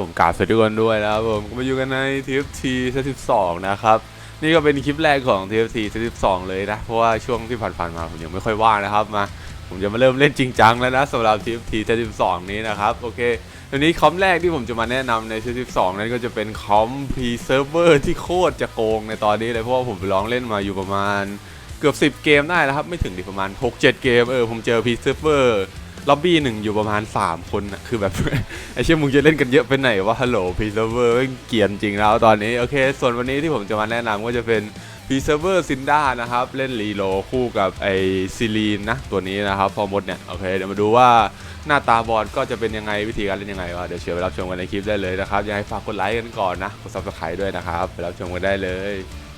ผมกราบสวัสดีทุกคนด้วยนะครับผมก็มาอยู่กันใน TFT 12นะครับ นี่ก็เป็นคลิปแรกของ TFT 12เลยนะ เพราะว่าช่วงที่ผ่านๆมาผมยังไม่ค่อยว่างนะครับมา ผมจะมาเริ่มเล่นจริงจังแล้วนะสำหรับ TFT 12นี้นะครับ โอเควันนี้คอมแรกที่ผมจะมาแนะนำใน 12 นั้นก็จะเป็นคอม P Server ที่โคตรจะโกงในตอนนี้เลยเพราะว่าผมไปลองเล่นมาอยู่ประมาณเกือบ 10 เกมได้นะครับไม่ถึงดิประมาณ 6-7 เกมเออผมเจอ P Server ล็อบบี้หนึ่งอยู่ประมาณ 3 คนนะคือแบบ ไอเชื่อมึงจะเล่นกันเยอะไปไหนวะฮัลโหล P Server เกรียนจริงแล้วตอนนี้ โอเค ส่วนวันนี้ที่ผมจะมาแนะนำก็จะเป็น P Server ซินด้านะครับ เล่นรีโลคู่กับไอซิลีนนะ ตัวนี้นะครับ พอหมดเนี่ย โอเค เดี๋ยวมาดูว่าหน้าตาบอลก็จะเป็นยังไงวิธีการเล่นยังไงวะเดี๋ยวเชิญไปรับชมกันในคลิปได้เลยนะครับยังไงฝากกดไลค์กันก่อนนะกด subscribe ด้วยนะครับไปรับชมกันได้เลย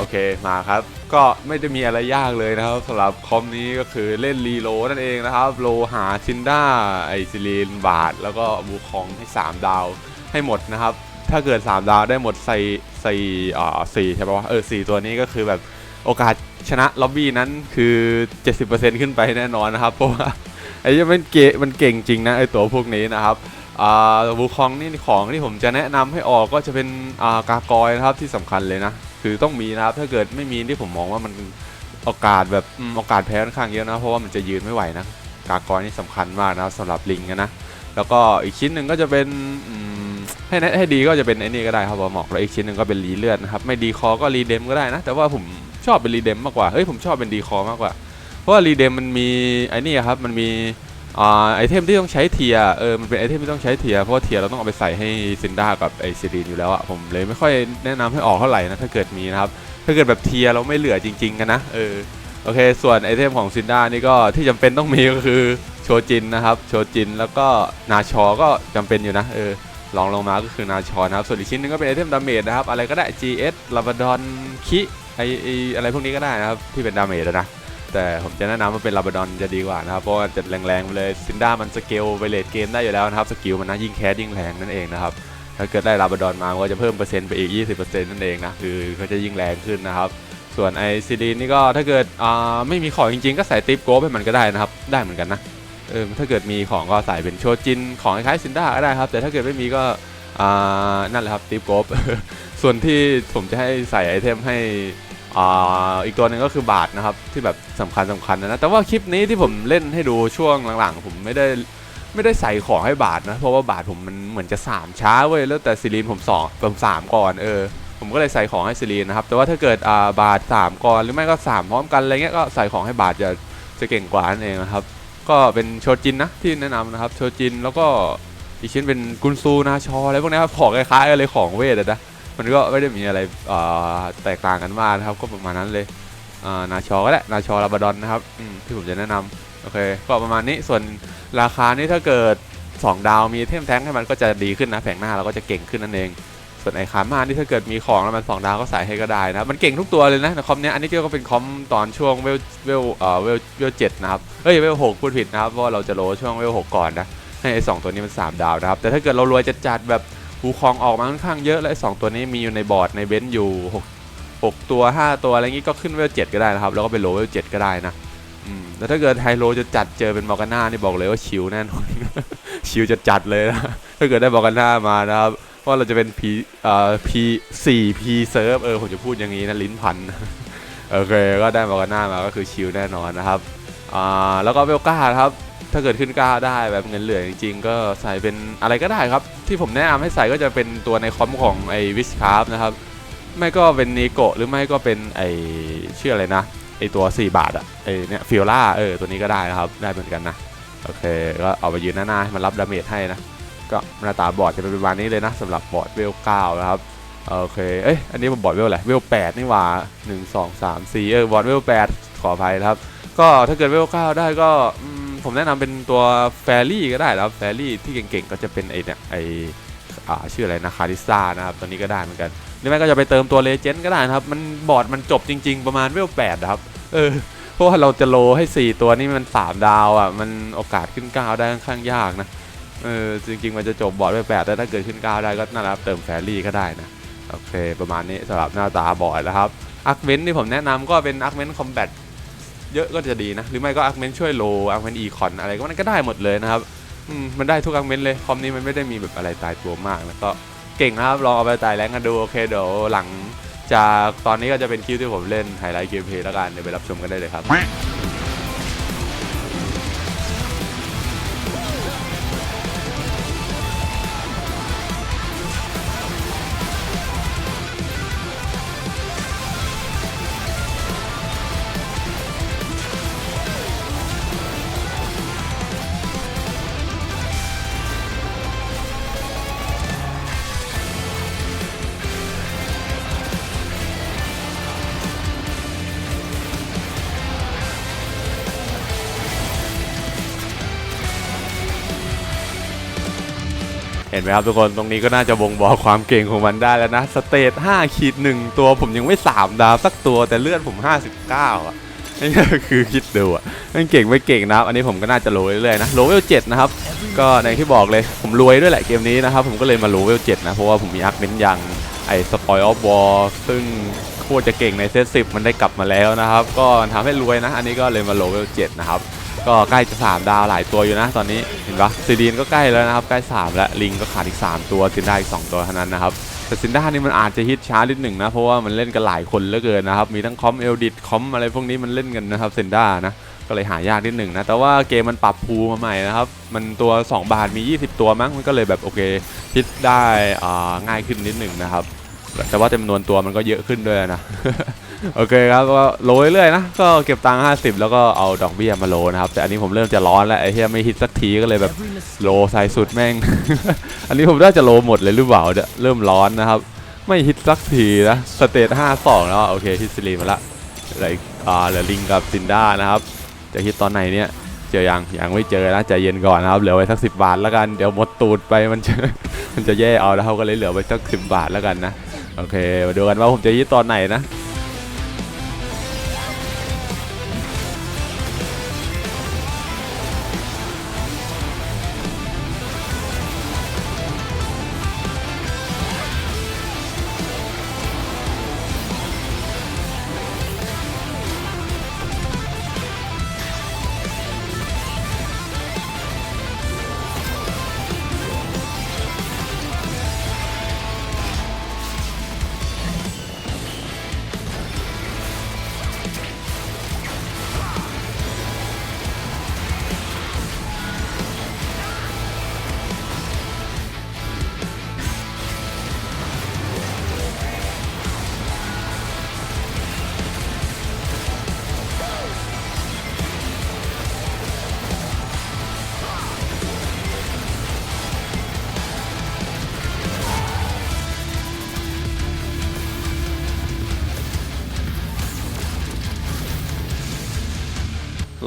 โอเคมาครับ ก็ไม่ได้มีอะไรยากเลยนะครับสำหรับคอมนี้ก็คือเล่นรีโลนั่นเองนะครับ โลหาซินด้าไอซิลีนบาท แล้วก็บูคองให้ 3 ดาวให้หมดนะครับ ถ้าเกิด 3 ดาวได้หมดใส่ใส่อ่าสี่ใช่ปะวะเออสตัวนี้ก็คือแบบโอกาสชนะล็อบบี้นั้นคือ 70%ขึ้นไปแน่นอนนะครับ เพราะว่าไอ้เหี้ยมันเกมันเก่งจริงนะไอตัวพวกนี้นะครับ บูคองนี่ของที่ผมจะแนะนำให้ออกก็จะเป็นากากอยนะครับที่สำคัญเลยนะ คือต้องมีนะครับถ้าเกิดไม่มีที่ผมมองว่ามันโอกาสแบบโอกาสแพ้ค่อนข้างเยอะนะเพราะว่ามันจะยืนไม่ไหวนะกากอยนี่สำคัญมากนะสำหรับลิงนะแล้วก็อีกชิ้นหนึ่งก็จะเป็นให้แนะให้ดีก็จะเป็นไอ้นี่ก็ได้ครับบอหมอกแล้วอีกชิ้นหนึ่งก็เป็นรีเลือดนะครับไม่ดีคอก็รีเดมก็ได้นะ แต่ว่าผมชอบเป็นรีเดมมากกว่าเฮ้ยผมชอบเป็นดีคอมากกว่า เพราะว่ารีเดมมันมีไอ้นี่ครับมันมี อ่าไอเทมที่ต้องใช้เทียเออมันเป็นไอเทมที่ต้องใช้เทียเพราะว่าเทียเราต้องเอาไปใส่ให้ซินด้ากับไอซิลีนอยู่แล้วอะผมเลยไม่ค่อยแนะนำให้ออกเท่าไหร่นะถ้าเกิดมีนะครับถ้าเกิดแบบเทียเราไม่เหลือจริง ๆ กันนะเออโอเค ส่วนไอเทมของซินด้านี่ก็ที่จำเป็นต้องมีก็คือโชจินนะครับโชจินแล้วก็นาชอก็จำเป็นอยู่นะเออลองลงมาก็คือนาชอนะครับส่วนอีกชิ้นหนึงก็เป็นไอเทมดาเมจนะครับอะไรก็ได้ GS ลาบดอนคิไอไออะไรพวกนี้ก็ได้นะครับที่เป็นดาเมจนะ แต่ผมจะแนะนำว่าเป็นลาบดอนจะดีกว่านะครับเพราะว่าจะแรงๆไปเลยซินด้ามันสเกลไปเลดเกมได้อยู่แล้วนะครับสกิลมันนะยิ่งแคสยิ่งแรงนั่นเองนะครับถ้าเกิดได้ลาบดอนมาก็จะเพิ่มเปอร์เซ็นต์ไปอีก 20%นั่นเองนะคือก็จะยิ่งแรงขึ้นนะครับส่วนไอซีดีนนี่ก็ถ้าเกิดไม่มีของจริงๆ ก็ใส่ติปโกบให้มันก็ได้นะครับได้เหมือนกันนะเออถ้าเกิดมีของก็ใส่เป็นโชจินของคล้ายๆซินด้าก็ได้ครับ แต่ถ้าเกิดไม่มีก็นั่นแหละครับติปโกบส่วนที่ผมจะให้ใส่ไอเทมให้ อ,อีกตัวหนึ่งก็คือบาทนะครับที่แบบสำคัญสำคัญนะแต่ว่าคลิปนี้ที่ผมเล่นให้ดูช่วงหลังๆ ผมไม่ได้ไม่ได้ใส่ของให้บาทนะเพราะว่าบาทผมมันเหมือนจะสามช้าเว้ยแล้วแต่ซิลีนผมสองผมสามก่อนเออผมก็เลยใส่ของให้ซิลีนนะครับแต่ว่าถ้าเกิดอ่าบาทสามก่อนหรือไม่ก็สามพร้อมกันอะไรเงี้ยก็ใส่ของให้บาทจะจะเก่งกว่านั่นเองนะครับก็เป็นโชจินนะที่แนะนำนะครับโชจินแล้วก็อีกชิ้นเป็นกุนซูนาชออะไรพวกนี้ครับของคล้ายๆกันเลยของเวทนะ มันก็ไม่ได้มีอะไรแตกต่างกันมากนะครับ ก็ประมาณนั้นเลยนาชอก็ได้นาชอลาบดอนนะครับที่ผมจะแนะนำโอเค ก็ประมาณนี้ส่วนราคานี่ถ้าเกิด 2 ดาวมีเทมแท้งให้มันก็จะดีขึ้นนะแผงหน้าเราก็จะเก่งขึ้นนั่นเอง ส่วนไอ้ามานี่ถ้าเกิดมีของแล้วมัน2ดาวก็ใส่ให้ก็ได้นะครับมันเก่งทุกตัวเลยนะคอมเนี้ยอันนี้ก็เป็นคอมตอนช่วงเวลเวลเอ่อเวลเวลเจ็ดนะครับเอ้ยเวลหกพูดผิดนะครับเพราะว่าเราจะโลช่วงเวลหกก่อนนะให้ไอสองตัวนี้มันสามดาวนะครับแต่ถ้าเกิดเรารวยจะจัดแบบ บูคองออกมาค่อนข้างเยอะและสองตัวนี้มีอยู่ในบอร์ดในเบนซ์อยู่ 6 6 ตัว 5 ตัวอะไรงี้ก็ขึ้นเวลเจ็ดก็ได้นะครับ แล้วก็เป็นโลเวลเจ็ดก็ได้นะแล้วถ้าเกิดไฮโลจะจัดเจอเป็นมอร์กาน่านี่บอกเลยว่าชิวแน่นอน ชิวจะจัดเลยนะ ถ้าเกิดได้มอร์กาน่ามานะครับเพราเราจะเป็น P เอ่อ P 4 P เซิร์ฟเออผมจะพูดอย่างนี้นะลิ้นพันโอเคก็ได้มอร์กาน่ามาก็คือชิวแน่นอนนะครับอ่าแล้วก็เวลก้าครับ ถ้าเกิดขึ้นกล้าได้แบบเงินเหลือจริงๆ ก็ใส่เป็นอะไรก็ได้ครับ ที่ผมแนะนำให้ใส่ก็จะเป็นตัวในคอมของไอวิสคาร์ฟนะครับ ไม่ก็เป็นนีโกะหรือไม่ก็เป็นไอชื่ออะไรนะไอตัว 4 บาทอะไอเนี่ยฟิโอล่าเออตัวนี้ก็ได้นะครับ ได้เหมือนกันนะ โอเค ก็เอาไปยืนหน้าๆให้มันรับดาเมจให้นะ ก็หน้าตาบอร์ดจะเป็นประมาณนี้เลยนะสำหรับบอร์ดเวล9นะครับโอเค เอ้ย อันนี้ผมบอร์ดเวลอะไร เวล8นี่หว่า1 2 3 4เออบอร์ดเวล8ขออภัยนะครับ ก็ถ้าเกิดเวล9ได้ก็อืม ผมแนะนำเป็นตัวแฟรี่ก็ได้ครับแฟรี่ที่เก่งๆก็จะเป็นไอเนี่ยไออ่าชื่ออะไรนะคาริซ่านะครับตัวนี้ก็ได้เหมือนกันหรือไม่ก็จะไปเติมตัวเลเจนด์ก็ได้นะครับ มันบอร์ดมันจบจริง ๆ ประมาณเวลแปดครับเออเพราะว่าเราจะโลให้ 4 ตัวนี่มัน 3 ดาวอะมันโอกาสขึ้น 9 ได้ค่อนข้างยากนะเออจริง ๆ มันจะจบบอร์ดเวลแปดแต่ถ้าเกิดขึ้น 9 ได้ก็นั่นแหละครับเติมแฟรี่ก็ได้นะโอเค ประมาณนี้สำหรับหน้าตาบอร์ดนะครับอาร์คเมนที่ผมแนะนำก็เป็นอาร์คเมนคอมแบท เยอะก็จะดีนะ หรือไม่ก็อาร์คเมนช่วยโลอาร์คเมนอีคอนอะไรก็มันก็ได้หมดเลยนะครับมมันได้ทุกอาร์คเมนเลยคอมนี้มันไม่ได้มีแบบอะไรตายตัวมากแล้วก็เก่งนะครับลองเอาไปตายแรงกันดูโอเคเดี๋ยวหลังจากตอนนี้ก็จะเป็นคลิปที่ผมเล่นไฮไลท์เกมเพลย์แล้วกันเดี๋ยวไปรับชมกันได้เลยครับ เห็นไหมครับทุกคนตรงนี้ก็น่าจะบ่งบอกความเก่งของมันได้แล้วนะ สเตท5ขีดหนึ่งตัวผมยังไม่ 3 ดาวสักตัวแต่เลือดผม 59 อะนี่คือคิดดูอะมันเก่งไม่เก่งนะครับ อันนี้ผมก็น่าจะโลเรื่อยๆนะโลเวล7นะครับ ก็ในที่บอกเลยผมรวยด้วยแหละเกมนี้นะครับ ผมก็เลยมาโลเวล7นะ เพราะว่าผมมีอาร์คเมนยังไอ้สปอยออฟวอลซึ่งโคตรจะเก่งในเซตสิมันได้กลับมาแล้วนะครับ ก็ทำให้รวยนะ อันนี้ก็เลยมาโลเวล7นะครับ ก็ใกล้จะ 3 ดาวหลายตัวอยู่นะตอนนี้เห็นปะซีดีนก็ใกล้แล้วนะครับใกล้3แล้วลิงก็ขาดอีก 3 ตัวซินด้าอีก 2 ตัวเท่านั้นนะครับแต่ซินด้านี่มันอาจจะฮิตช้านิดหนึ่งนะเพราะว่ามันเล่นกันหลายคนเหลือเกินนะครับมีทั้งคอมเอลดิตคอมอะไรพวกนี้มันเล่นกันนะครับซินด้านะก็เลยหายากนิดหนึ่งนะแต่ว่าเกมมันปรับภูมาใหม่นะครับมันตัว 2 บาทมี 20 ตัวมั้งมันก็เลยแบบโอเคฮิตได้ง่ายขึ้นนิดหนึ่งนะครับ แต่ว่าจำนวนตัวมันก็เยอะขึ้นด้วยนะ โอเคครับก็โลเรื่อยนะ ก็เก็บตังค์50แล้วก็เอาดอกเบี้ยมาโลนะครับ แต่อันนี้ผมเริ่มจะร้อนแล้วไอ้เหี้ยไม่ฮิตสักทีก็เลยแบบโลใส่สุดแม่ง อันนี้ผมน่าจะโลหมดเลยหรือเปล่าเนี่ยเริ่มร้อนนะครับ ไม่ฮิตสักทีนะ สเตท52แล้วโอเคฮิตซิลีมาละเหลืออ่าเหลือลิงกับซินด้านะครับ จะฮิตตอนไหนเนี่ยเจอยังยังไม่เจอนะใจเย็นก่อนนะครับเหลือไว้สักสิบาทแล้วกันเดี๋ยวหมดตูดไปมันจะมันจะแย่เอาแล้วเขาก็เลยเหลือไว้สักสิบาทแล้วกันนะ โอเค มาดูกันว่าผมจะยึดตอนไหนนะ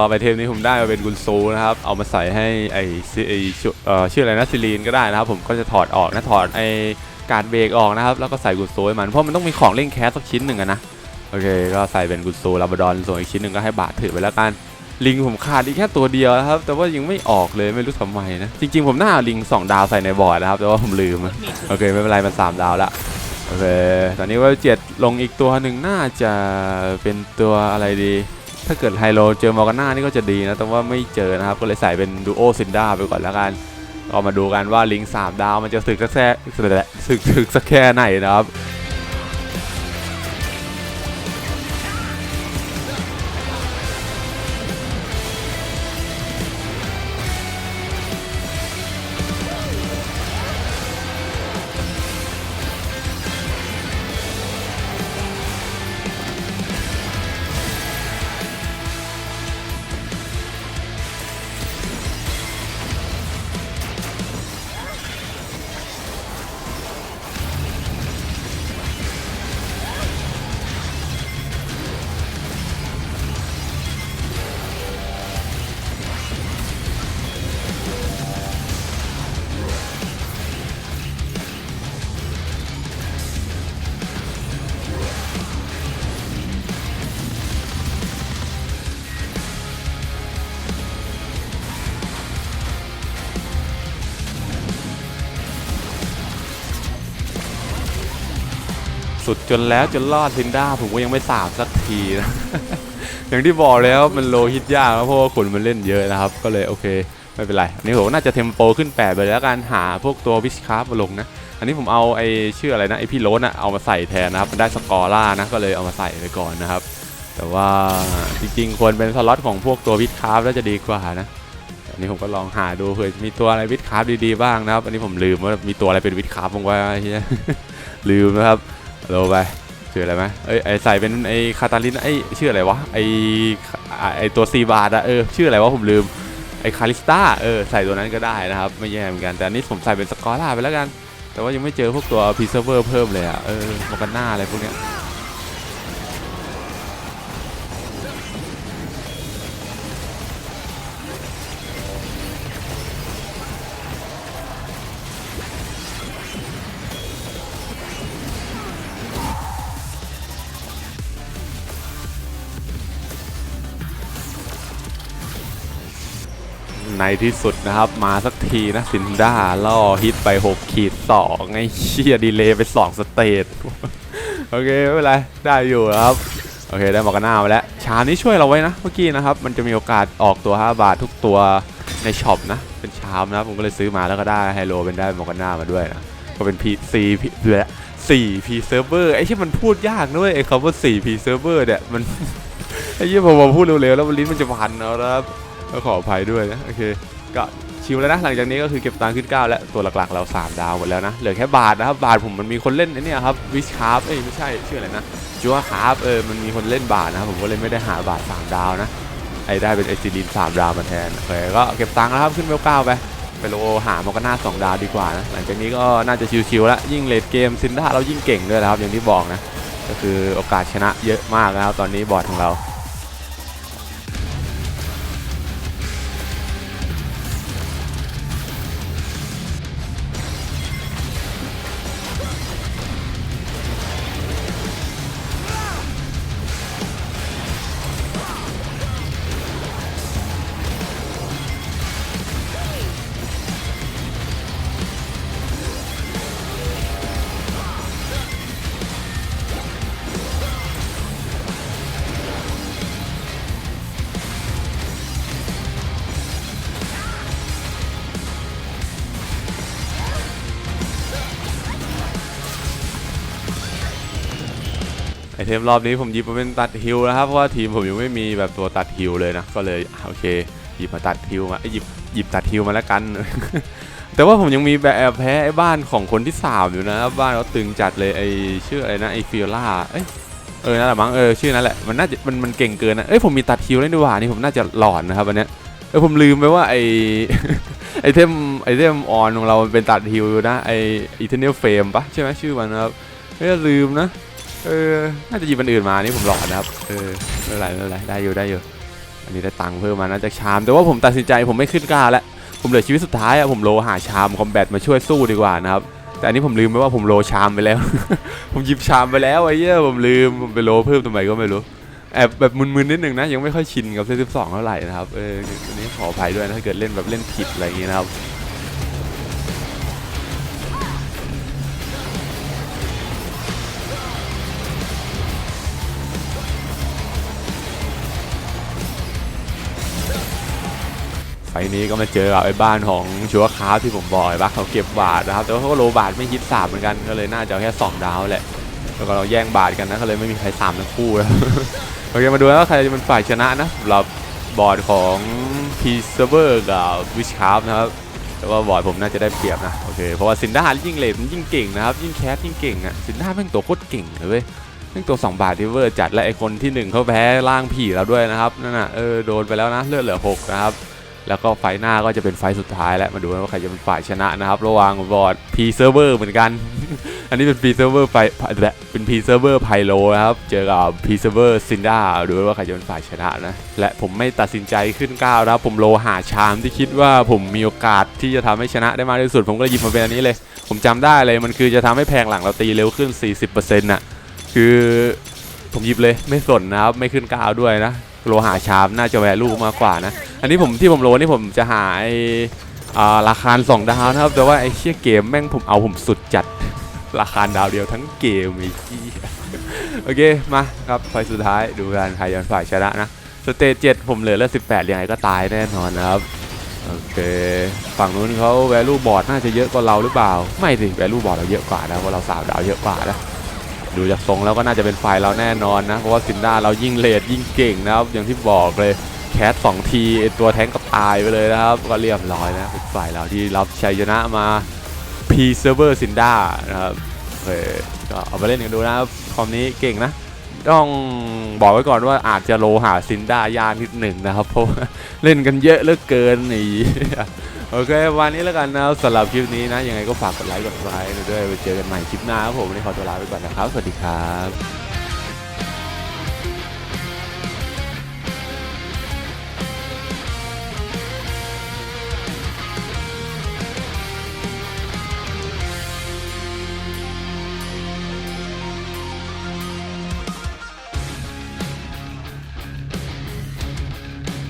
รอไปเทปนี้ผมได้มาเป็นกุนซูนะครับ เอามาใส่ให้ไอซิไอชื่อเอ่อชื่ออะไรนะซิลีนก็ได้นะครับ ผมก็จะถอดออกนะถอดไอการดเบรกออกนะครับ แล้วก็ใส่กุนซูให้มัน เพราะมันต้องมีของเล่นแคสสักชิ้นหนึ่งอะนะ โอเค ก็ใส่เป็นกุนซูลาบราดอนส่วนอีกชิ้นหนึ่งก็ให้บาทถือไปแล้วกันลิงผมขาดอีกแค่ตัวเดียวนะครับ แต่ว่ายังไม่ออกเลยไม่รู้ทำไมนะ จริง ๆ ผมน่าเอาลิงสองดาวใส่ในบอร์ดนะครับ แต่ว่าผมลืมอะโอเค ไม่เป็นไร มันสามดาวละโอเค ตอนนี้ว่าเจ็ดลงอีกตัวหนึ่งน่าจะเป็นตัวอะไรดี ถ้าเกิดไฮโลเจอมอร์กาน่านี่ก็จะดีนะ แต่ว่าไม่เจอนะครับ ก็เลยใส่เป็นดูโอซินดาไปก่อนแล้วกันก็มาดูกันว่าลิงสามดาวมันจะสึกสักแค่สึกสักแค่ไหนนะครับ สุดจนแล้วจนรอดซินด้าผมก็ยังไม่สามสักทีนะอย่างที่บอกแล้วมันโลฮิตยากนะเพราะว่าคนมันเล่นเยอะนะครับ ก็เลยโอเคไม่เป็นไรอันนี้ผมน่าจะเทมโปขึ้น8ไปแล้วการหาพวกตัววิชคราฟมาลงนะ อันนี้ผมเอาไอ้ชื่ออะไรนะไอพี่โรสอะเอามาใส่แทนนะครับมันได้สกอร่านะก็เลยเอามาใส่ไปก่อนนะครับ แต่ว่าจริงๆควรเป็นสล็อตของพวกตัววิชคราฟแล้วจะดีกว่านะอันนี้ผมก็ลองหาดูเผื่อมีตัวอะไรวิดคาราฟดีๆบ้างนะครับ อันนี้ผมลืมว่ามีตัวอะไรเป็นวิดคราฟบ้างวะเฮียลืมนะครับ โลไปชื่ออะไรไหมเอ้ยไอใส่เป็นไอคาตาลินไอชื่ออะไรวะไอไอตัวซีบาร์อะเออชื่ออะไรวะผมลืมไอคาริสตาเออใส่ตัวนั้นก็ได้นะครับไม่แย่เหมือนกันแต่อันนี้ผมใส่เป็นสกอร่าไปแล้วกัน แต่ว่ายังไม่เจอพวกตัวพีเซเวอร์เพิ่มเลยอะเออมอกันหน้าอะไรพวกเนี้ย ในที่สุดนะครับ มาสักทีนะซินด้าล่อฮิตไป 6 ขีด2ไอ้เชี่ยดีเลย์ไป 2 สเตจโอเค ไม่เป็นไร ได้อยู่ครับ โอเค ได้มอกาน่ามาแล้ว ชานี้ช่วยเราไว้นะ เมื่อกี้นะครับ มันจะมีโอกาสออกตัว 5 บาททุกตัวในช็อปนะ เป็นชามนะผมก็เลยซื้อมาแล้วก็ได้ไฮโลเป็นได้มอกาน่ามาด้วยนะ ก็เป็น P C P สี่ P server ไอ้ที่มันพูดยากนะเว้ยไอ้คำว่า4 P server เนี่ยมันไอ้ยี่ผมมาพูดเร็วๆแล้วมันลิ้นมันจะพันเอานะครับ ก็ขออภัยด้วยนะโอเคก็ชิวแล้วนะหลังจากนี้ก็คือเก็บตังค์ขึ้น 9 แล้วตัวหลักๆ เรา 3 ดาวหมดแล้วนะเหลือแค่บาทนะครับบาทผมมันมีคนเล่นไอ้เนี่ยครับวิชคาร์ฟเอ้ยไม่ใช่ชื่ออะไรนะจัวคาร์ฟเออมันมีคนเล่นบาทนะครับผมก็เลยไม่ได้หาบาท 3 ดาวนะไอ้ได้เป็นไอซิลิน3ดาวมาแทนโอเคก็เก็บตังค์แล้วครับขึ้นเวลเก้าไปไปโลหามอกาน่า2ดาวดีกว่านะหลังจากนี้ก็น่าจะชิวๆแล้วยิ่งเลดเกมซินด้าเรายิ่งเก่งด้วยนะครับอย่างที่บอกนะก็คือโอกาสชนะเยอะมากนะครับตอนนี้บอร์ดของเรา เทมรอบนี้ผมหยิบมาเป็นตัดฮิลนะครับ เพราะว่าทีมผมยังไม่มีแบบตัวตัดฮิลเลยนะ ก็เลยโอเค หยิบมาตัดฮิลมาเอ้ยหยิบหยิบตัดฮิลมาแล้วกัน แต่ว่าผมยังมีแบบแพ้ไอ้บ้านของคนที่สามอยู่นะ บ้านเขาตึงจัดเลยไอชื่ออะไรนะไอฟิโอล่าเอ้ยเออนั่นแหละมั้งเออชื่อนั่นแหละมันน่าจะมันมันเก่งเกินนะเอ้ยผมมีตัดฮิลได้ด้วยว่ะนี่ผมน่าจะหลอนนะครับวันนี้เออผมลืมไปว่าไอไอเทมไอเทมออนของเราเป็นตัดฮิลนะไออีเทเนียลเฟรมปะใช่ไหมชื่อมันนะครับเฮ้ยลืมนะ เออ น่าจะหยิบอันอื่นมานี่ผมหลอนนะครับ เออไม่เป็นไรไม่เป็นไรได้อยู่ได้อยู่ อันนี้ได้ตังค์เพิ่มมาน่าจะชาม แต่ว่าผมตัดสินใจผมไม่ขึ้นกล้าแล้ว ผมเหลือชีวิตสุดท้ายอะผมโลหาชามคอมแบทมาช่วยสู้ดีกว่านะครับ แต่อันนี้ผมลืมไปว่าผมโลชามไปแล้ว ผมหยิบชามไปแล้วไอ้เหี้ยผมลืมผมไปโลเพิ่มทำไมก็ไม่รู้แอบแบบมึนๆนิดนึงนะยังไม่ค่อยชินกับเซตสิบสองเท่าไหร่นะครับ เอออันนี้ขออภัยด้วยนะถ้าเกิดเล่นแบบเล่นผิดอะไรอย่างเงี้ยนะครับ ไปนี้ก็มาเจอกับไอ้บ้านของชัวคาร์ที่ผมบอกบ้าเขาเก็บบาทนะครับแต่ว่าเขาก็โลบาทไม่ฮิตสามเหมือนกันก็เลยน่าจะแค่สองดาวแหละแล้วก็เราแย่งบาทกันนะก็เลยไม่มีใครสามทั้งคู่นะโอเคมาดูแล้วาใครจะเป็นฝ่ายชนะนะสำหรับบอร์ดของพีเซเวอร์กับวิชคาร์นะครับแต่ว่าบอร์ดผมน่าจะได้เปรียบนะโอเคเพราะว่าซินด้ายิ่งเลทมันยิ่งเก่งนะครับยิ่งแคสยิ่งเก่งอะซินด้าแม่งตัวโคตรเก่งเลยเว้ยแม่งตัวสองบาทที่เวอร์จัดและไอคนที่หนึ่งเขาแพ้ร่างผีเราด้วยนะครับนั่นน่ะเออโดนไปแล้วนะเลือดเหลือหกนะครับ แล้วก็ไฟหน้าก็จะเป็นไฟสุดท้ายแล้วมาดูว่าใครจะเป็นฝ่ายชนะนะครับ ระหว่างบอร์ด P Server เวอร์เหมือนกัน อันนี้เป็น P Server ไฟเป็น P Server ไพโลนะครับ เจอกับ P Server Cinda ดูว่าใครจะเป็นฝ่ายชนะนะ และผมไม่ตัดสินใจขึ้นก้าวนะผมโลหาชามที่คิดว่าผมมีโอกาสที่จะทำให้ชนะได้มากที่สุด ผมก็เลยหยิบมาเป็นอันนี้เลย ผมจำได้เลยมันคือจะทำให้แพงหลังเราตีเร็วขึ้น 40%น่ะคือผมหยิบเลยไม่สนนะครับไม่ขึ้นก้าวด้วยนะ โลหาชามน่าจะแวลูมากกว่านะ อันนี้ผมที่ผมโลนี่ผมจะหาไอราคาสองดาวนะครับ แต่ว่าไอเชี่ยเกมแม่งผมเอาผมสุดจัด ราคาดาวเดียวทั้งเกมไอ้ที่โอเค มาครับไฟสุดท้ายดูกันใครยันฝ่ายชนะนะ สเตจเจ็ดผมเหลือแล้วสิบแปดยังไงก็ตายแน่นอนนะครับ โอเค ฝั่งนู้นเขาแวลูบอร์ดน่าจะเยอะกว่าเราหรือเปล่า ไม่สิแวลูบอร์ดเราเยอะกว่านะเพราะเราสามดาวเยอะกว่านะ ดูจากทรงแล้วก็น่าจะเป็นฝ่ายเราแน่นอนนะ เพราะว่าซินด้าเรายิ่งเลดยิ่งเก่งนะครับ อย่างที่บอกเลยแคสสองทีตัวแท้งก็ตายไปเลยนะครับ ก็เรียบร้อยนะเป็นฝ่ายเราที่รับชัยชนะมาพีเซอร์เวอร์ซินด้านะครับโอเคก็เอาไปเล่นกันดูนะครับคอมนี้เก่งนะ ต้องบอกไว้ก่อนว่าอาจจะโลหาซินด้ายากนิดหนึ่งนะครับ เพราะเล่นกันเยอะเหลือเกินนี่ โอเค วันนี้แล้วกันนะสำหรับคลิปนี้นะ ยังไงก็ฝากกดไลค์กดไลค์ด้วยไปเจอกันใหม่คลิปหน้าครับผมวันนี้ขอตัวลาไปก่อนนะครับ สวัสดีครับ